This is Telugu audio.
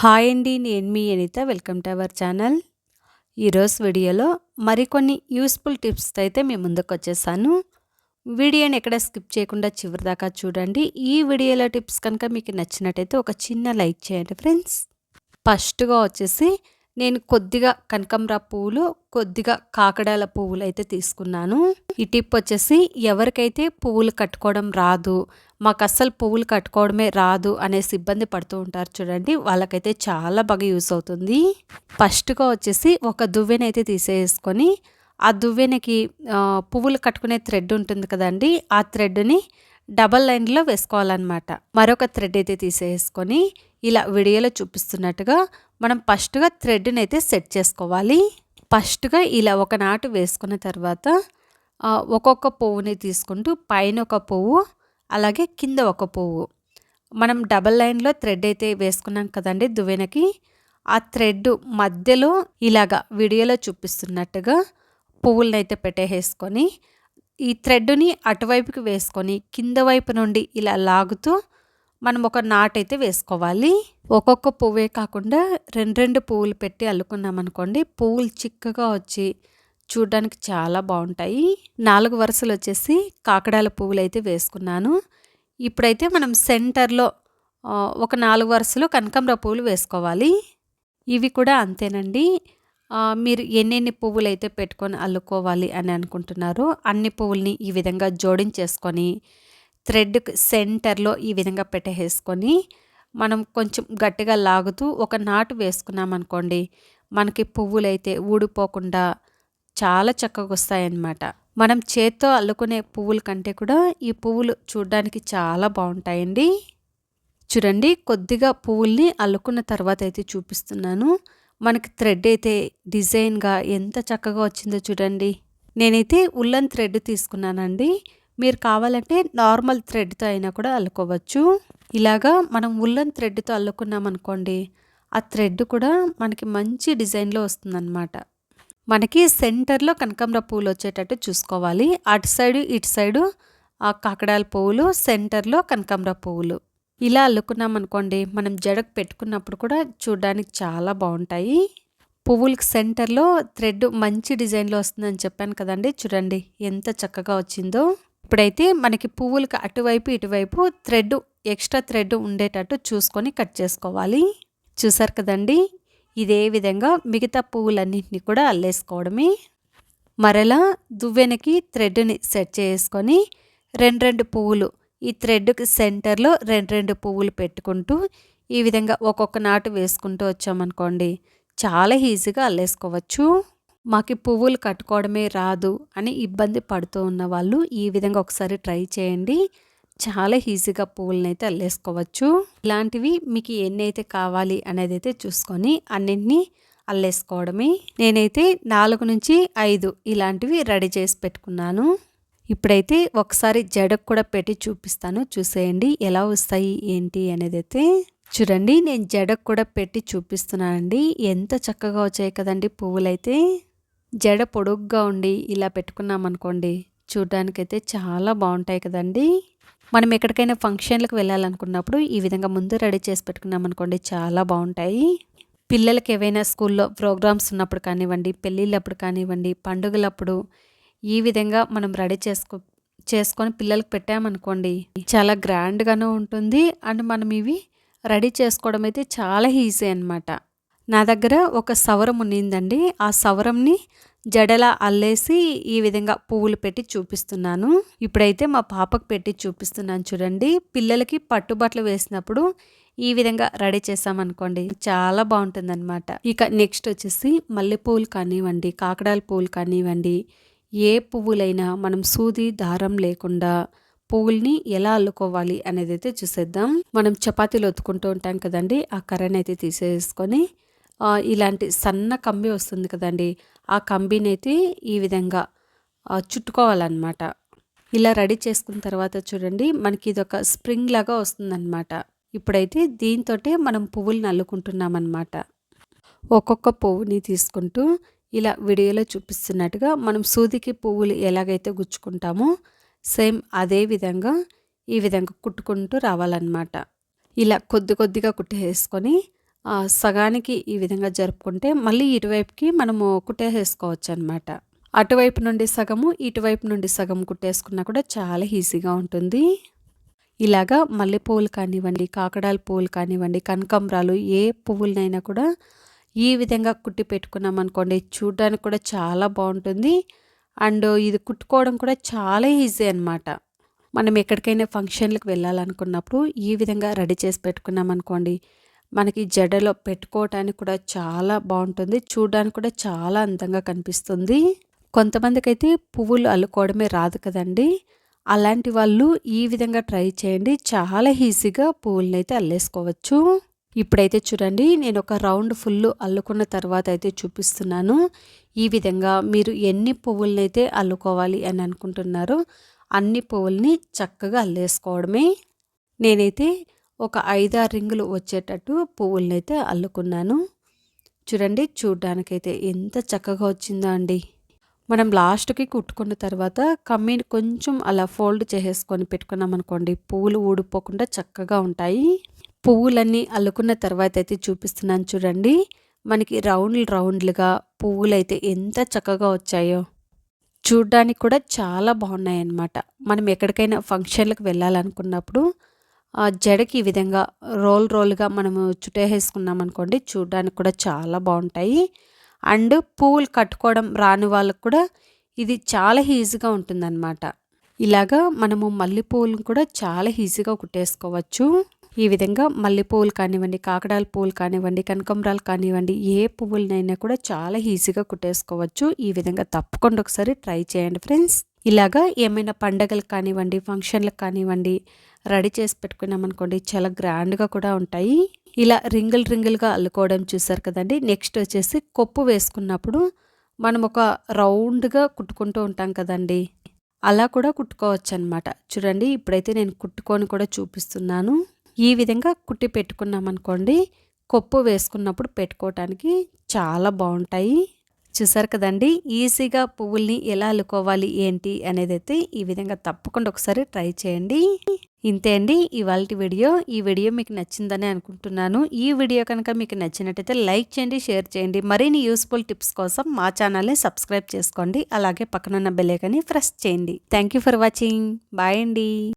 హాయ్ అండి నేను మీ Anitha. Welcome to our channel. ఈరోజు వీడియోలో మరికొన్ని యూస్ఫుల్ టిప్స్తో అయితే మీ ముందుకు వచ్చేసాను. వీడియోని ఎక్కడ స్కిప్ చేయకుండా చివరి దాకా చూడండి. ఈ వీడియోలో టిప్స్ కనుక మీకు నచ్చినట్టయితే ఒక చిన్న లైక్ చేయండి ఫ్రెండ్స్. ఫస్ట్గా వచ్చేసి నేను కొద్దిగా కనకంబర పువ్వులు కొద్దిగా కాకడాల పువ్వులు అయితే తీసుకున్నాను. ఈ టిప్ వచ్చేసి ఎవరికైతే పువ్వులు కట్టుకోవడం రాదు మాకు అస్సలు పువ్వులు కట్టుకోవడమే రాదు అనేసి ఇబ్బంది పడుతూ ఉంటారు చూడండి వాళ్ళకైతే చాలా బాగా యూస్ అవుతుంది. ఫస్ట్గా వచ్చేసి ఒక దువ్వెనైతే తీసేసుకొని ఆ దువ్వెనకి పువ్వులు కట్టుకునే థ్రెడ్ ఉంటుంది కదండి ఆ థ్రెడ్ని డబల్ లైన్లో వేసుకోవాలన్నమాట. మరొక థ్రెడ్ అయితే తీసేసుకొని ఇలా వీడియోలో చూపిస్తున్నట్టుగా మనం ఫస్ట్గా థ్రెడ్ని అయితే సెట్ చేసుకోవాలి. ఫస్ట్గా ఇలా ఒక నాటు వేసుకున్న తర్వాత ఒక్కొక్క పువ్వుని తీసుకుంటూ పైన ఒక పువ్వు అలాగే కింద ఒక పువ్వు. మనం డబల్ లైన్లో థ్రెడ్ అయితే వేసుకున్నాం కదండి దువ్వెనకి. ఆ థ్రెడ్ మధ్యలో ఇలాగా వీడియోలో చూపిస్తున్నట్టుగా పువ్వులను అయితే పెట్టేసుకొని ఈ థ్రెడ్ని అటువైపుకి వేసుకొని కింద వైపు నుండి ఇలా లాగుతూ మనం ఒక నాట్ అయితే వేసుకోవాలి. ఒక్కొక్క పువ్వే కాకుండా రెండు రెండు పువ్వులు పెట్టి అల్లుకున్నాం అనుకోండి పువ్వులు చిక్కగా వచ్చి చూడడానికి చాలా బాగుంటాయి. నాలుగు వరుసలు వచ్చేసి కాకడాల పువ్వులు అయితే వేసుకున్నాను. ఇప్పుడైతే మనం సెంటర్లో ఒక నాలుగు వరుసలు కనకాంబర పువ్వులు వేసుకోవాలి. ఇవి కూడా అంతేనండి. మీరు ఎన్నెన్ని పువ్వులు అయితే పెట్టుకొని అల్లుకోవాలి అని అనుకుంటున్నారో అన్ని పువ్వుల్ని ఈ విధంగా జోడించేసుకొని థ్రెడ్ సెంటర్లో ఈ విధంగా పెట్టేసుకొని మనం కొంచెం గట్టిగా లాగుతూ ఒక నాటు వేసుకున్నాం అనుకోండి మనకి పువ్వులు అయితే ఊడిపోకుండా చాలా చక్కగా వస్తాయన్నమాట. మనం చేత్తో అల్లుకునే పువ్వుల కంటే కూడా ఈ పువ్వులు చూడడానికి చాలా బాగుంటాయండి. చూడండి కొద్దిగా పువ్వుల్ని అల్లుకున్న తర్వాత అయితే చూపిస్తున్నాను. మనకి థ్రెడ్ అయితే డిజైన్గా ఎంత చక్కగా వచ్చిందో చూడండి. నేనైతే ఉల్లన్ థ్రెడ్ తీసుకున్నానండి. మీరు కావాలంటే నార్మల్ థ్రెడ్తో అయినా కూడా అల్లుకోవచ్చు. ఇలాగా మనం ఉల్లన్ థ్రెడ్తో అల్లుకున్నాం అనుకోండి ఆ థ్రెడ్ కూడా మనకి మంచి డిజైన్లో వస్తుందన్నమాట. మనకి సెంటర్లో కనకాంబర పువ్వులు వచ్చేటట్టు చూసుకోవాలి. అటు సైడు ఇటు సైడు ఆ కాకడాల పువ్వులు సెంటర్లో కనకాంబర పువ్వులు. ఇలా అల్లుకున్నాం అనుకోండి మనం జడకు పెట్టుకున్నప్పుడు కూడా చూడడానికి చాలా బాగుంటాయి. పువ్వులకి సెంటర్లో థ్రెడ్ మంచి డిజైన్లో వస్తుందని చెప్పాను కదండి. చూడండి ఎంత చక్కగా వచ్చిందో. ఇప్పుడైతే మనకి పువ్వులకు అటువైపు ఇటువైపు థ్రెడ్ ఎక్స్ట్రా థ్రెడ్ ఉండేటట్టు చూసుకొని కట్ చేసుకోవాలి. చూసారు కదండి? ఇదే విధంగా మిగతా పువ్వులన్నింటినీ కూడా అల్లేసుకోవడమే. మరలా దువ్వెనకి థ్రెడ్ని సెట్ చేసుకొని రెండు రెండు పువ్వులు ఈ థ్రెడ్కి సెంటర్లో రెండు రెండు పువ్వులు పెట్టుకుంటూ ఈ విధంగా ఒక్కొక్క నాటు వేసుకుంటూ వచ్చామనుకోండి చాలా ఈజీగా అల్లేసుకోవచ్చు. మాకు పువ్వులు కట్టుకోవడమే రాదు అని ఇబ్బంది పడుతూ ఉన్న వాళ్ళు ఈ విధంగా ఒకసారి ట్రై చేయండి. చాలా ఈజీగా పువ్వులను అయితే అల్లేసుకోవచ్చు. ఇలాంటివి మీకు ఎన్ని అయితే కావాలి అనేది అయితే చూసుకొని అన్నింటినీ అల్లేసుకోవడమే. నేనైతే నాలుగు నుంచి ఐదు ఇలాంటివి రెడీ చేసి పెట్టుకున్నాను. ఇప్పుడైతే ఒకసారి జడకు కూడా పెట్టి చూపిస్తాను. చూసేయండి ఎలా వస్తాయి ఏంటి అనేది అయితే చూడండి నేను జడకు కూడా పెట్టి చూపిస్తున్నానండి. ఎంత చక్కగా వచ్చాయి కదండి పువ్వులైతే. జడ పొడుగ్గా ఉండి ఇలా పెట్టుకున్నాం అనుకోండి చాలా బాగుంటాయి కదండి. మనం ఎక్కడికైనా ఫంక్షన్లకు వెళ్ళాలనుకున్నప్పుడు ఈ విధంగా ముందు రెడీ చేసి పెట్టుకున్నాం అనుకోండి చాలా బాగుంటాయి. పిల్లలకి ఏవైనా స్కూల్లో ప్రోగ్రామ్స్ ఉన్నప్పుడు కానివ్వండి పెళ్ళిళ్ళప్పుడు కానివ్వండి పండుగలప్పుడు ఈ విధంగా మనం రెడీ చేసుకో చేసుకొని పిల్లలకి పెట్టామనుకోండి చాలా గ్రాండ్గానే ఉంటుంది. అండ్ మనం ఇవి రెడీ చేసుకోవడం అయితే చాలా ఈజీ అనమాట నా దగ్గర ఒక సవరం ఉన్నిందండి. ఆ సవరంని జడలా అల్లేసి ఈ విధంగా పువ్వులు పెట్టి చూపిస్తున్నాను. ఇప్పుడైతే మా పాపకు పెట్టి చూపిస్తున్నాను చూడండి. పిల్లలకి పట్టుబట్టలు వేసినప్పుడు ఈ విధంగా రెడీ చేసామనుకోండి చాలా బాగుంటుందన్నమాట. ఇక నెక్స్ట్ వచ్చేసి మల్లె పువ్వులు కానివ్వండి కాకడాల పువ్వులు కానివ్వండి ఏ పువ్వులైనా మనం సూది దారం లేకుండా పువ్వుల్ని ఎలా అల్లుకోవాలి అనేది అయితే చూసేద్దాం. మనం చపాతీలు ఒత్తుకుంటూ ఉంటాం కదండి ఆ కర్రని అయితే తీసేసుకొని ఇలాంటి సన్న కంబి వస్తుంది కదండి ఆ కంబిని అయితే ఈ విధంగా చుట్టుకోవాలన్నమాట. ఇలా రెడీ చేసుకున్న తర్వాత చూడండి మనకి ఇది ఒక స్ప్రింగ్ లాగా వస్తుందన్నమాట. ఇప్పుడైతే దీంతో మనం పువ్వులు నల్లుకుంటున్నామన్నమాట ఒక్కొక్క పువ్వుని తీసుకుంటూ ఇలా వీడియోలో చూపిస్తున్నట్టుగా మనం సూదికి పువ్వులు ఎలాగైతే గుచ్చుకుంటామో సేమ్ అదే విధంగా ఈ విధంగా కుట్టుకుంటూ రావాలన్నమాట. ఇలా కొద్ది కొద్దిగా కుట్టేసుకొని సగానికి ఈ విధంగా జరుపుకుంటే మళ్ళీ ఇటువైపుకి మనము కుట్టేసేసుకోవచ్చు అనమాట అటువైపు నుండి సగము ఇటువైపు నుండి సగం కుట్టేసుకున్నా కూడా చాలా ఈజీగా ఉంటుంది. ఇలాగా మల్లెపూలు కానివ్వండి కాకడాల పువ్వులు కానివ్వండి కనకంబరాలు ఏ పువ్వులనైనా కూడా ఈ విధంగా కుట్టి పెట్టుకున్నాం అనుకోండి చూడడానికి కూడా చాలా బాగుంటుంది. అండ్ ఇది కుట్టుకోవడం కూడా చాలా ఈజీ అనమాట మనం ఎక్కడికైనా ఫంక్షన్లకు వెళ్ళాలనుకున్నప్పుడు ఈ విధంగా రెడీ చేసి పెట్టుకున్నాం అనుకోండి మనకి జడలో పెట్టుకోవటానికి కూడా చాలా బాగుంటుంది. చూడడానికి కూడా చాలా అందంగా కనిపిస్తుంది. కొంతమందికి అయితే పువ్వులు అల్లుకోవడమే రాదు కదండి. అలాంటి వాళ్ళు ఈ విధంగా ట్రై చేయండి. చాలా ఈజీగా పువ్వులనైతే అయితే అల్లేసుకోవచ్చు. ఇప్పుడైతే చూడండి నేను ఒక రౌండ్ ఫుల్ అల్లుకున్న తర్వాత అయితే చూపిస్తున్నాను. ఈ విధంగా మీరు ఎన్ని పువ్వులనైతే అల్లుకోవాలి అని అనుకుంటున్నారో అన్ని పువ్వుల్ని చక్కగా అల్లేసుకోవడమే. నేనైతే ఒక ఐదారు రింగులు వచ్చేటట్టు పువ్వుల్ని అయితే అల్లుకున్నాను. చూడండి చూడ్డానికైతే ఎంత చక్కగా వచ్చిందో అండి. మనం లాస్ట్కి కుట్టుకున్న తర్వాత కమ్మీని కొంచెం అలా ఫోల్డ్ చేసేసుకొని పెట్టుకున్నాం అనుకోండి పువ్వులు ఊడిపోకుండా చక్కగా ఉంటాయి. పువ్వులన్నీ అల్లుకున్న తర్వాత అయితే చూపిస్తున్నాను చూడండి మనకి రౌండ్లు రౌండ్లుగా పువ్వులు అయితే ఎంత చక్కగా వచ్చాయో. చూడ్డానికి కూడా చాలా బాగున్నాయి అన్నమాట మనం ఎక్కడికైనా ఫంక్షన్లకు వెళ్ళాలనుకున్నప్పుడు ఆ జడకి ఈ విధంగా రోల్ రోల్గా మనము చుట్టేసుకున్నాం అనుకోండి చూడడానికి కూడా చాలా బాగుంటాయి. అండ్ పువ్వులు కట్టుకోవడం రాని వాళ్ళకు కూడా ఇది చాలా ఈజీగా ఉంటుందన్నమాట. ఇలాగా మనము మల్లెపూలను కూడా చాలా ఈజీగా కుట్టేసుకోవచ్చు. ఈ విధంగా మల్లెపూలు కానివ్వండి కాకడాల పువ్వులు కానివ్వండి కనకంబరాలు కానివ్వండి ఏ పువ్వులనైనా కూడా చాలా ఈజీగా కుట్టేసుకోవచ్చు. ఈ విధంగా తప్పకుండా ఒకసారి ట్రై చేయండి ఫ్రెండ్స్. ఇలాగా ఏమైనా పండగలు కానివ్వండి ఫంక్షన్లకు కానివ్వండి రెడీ చేసి పెట్టుకున్నామనుకోండి చాలా గ్రాండ్గా కూడా ఉంటాయి. ఇలా రింగిల్ రింగిల్గా అల్లుకోవడం చూసారు కదండి. నెక్స్ట్ వచ్చేసి కొప్పు వేసుకున్నప్పుడు మనం ఒక రౌండ్గా కుట్టుకుంటూ ఉంటాం కదండి. అలా కూడా కుట్టుకోవచ్చు అనమాట చూడండి ఇప్పుడైతే నేను కుట్టుకొని కూడా చూపిస్తున్నాను. ఈ విధంగా కుట్టి పెట్టుకున్నామనుకోండి కొప్పు వేసుకున్నప్పుడు పెట్టుకోవటానికి చాలా బాగుంటాయి. చూసారు కదండి? ఈజీగా పువ్వుల్ని ఎలా అల్లుకోవాలి ఏంటి అనేది అయితే ఈ విధంగా తప్పకుండా ఒకసారి ట్రై చేయండి. ఇంతే అండి ఇవాళ వీడియో. ఈ వీడియో మీకు నచ్చిందని అనుకుంటున్నాను. ఈ వీడియో కనుక మీకు నచ్చినట్టయితే లైక్ చేయండి షేర్ చేయండి. మరిన్ని యూస్ఫుల్ టిప్స్ కోసం మా ఛానల్ని సబ్స్క్రైబ్ చేసుకోండి. అలాగే పక్కనున్న బెలేకని ప్రెస్ చేయండి. Thank for watching. బాయ్ అండి.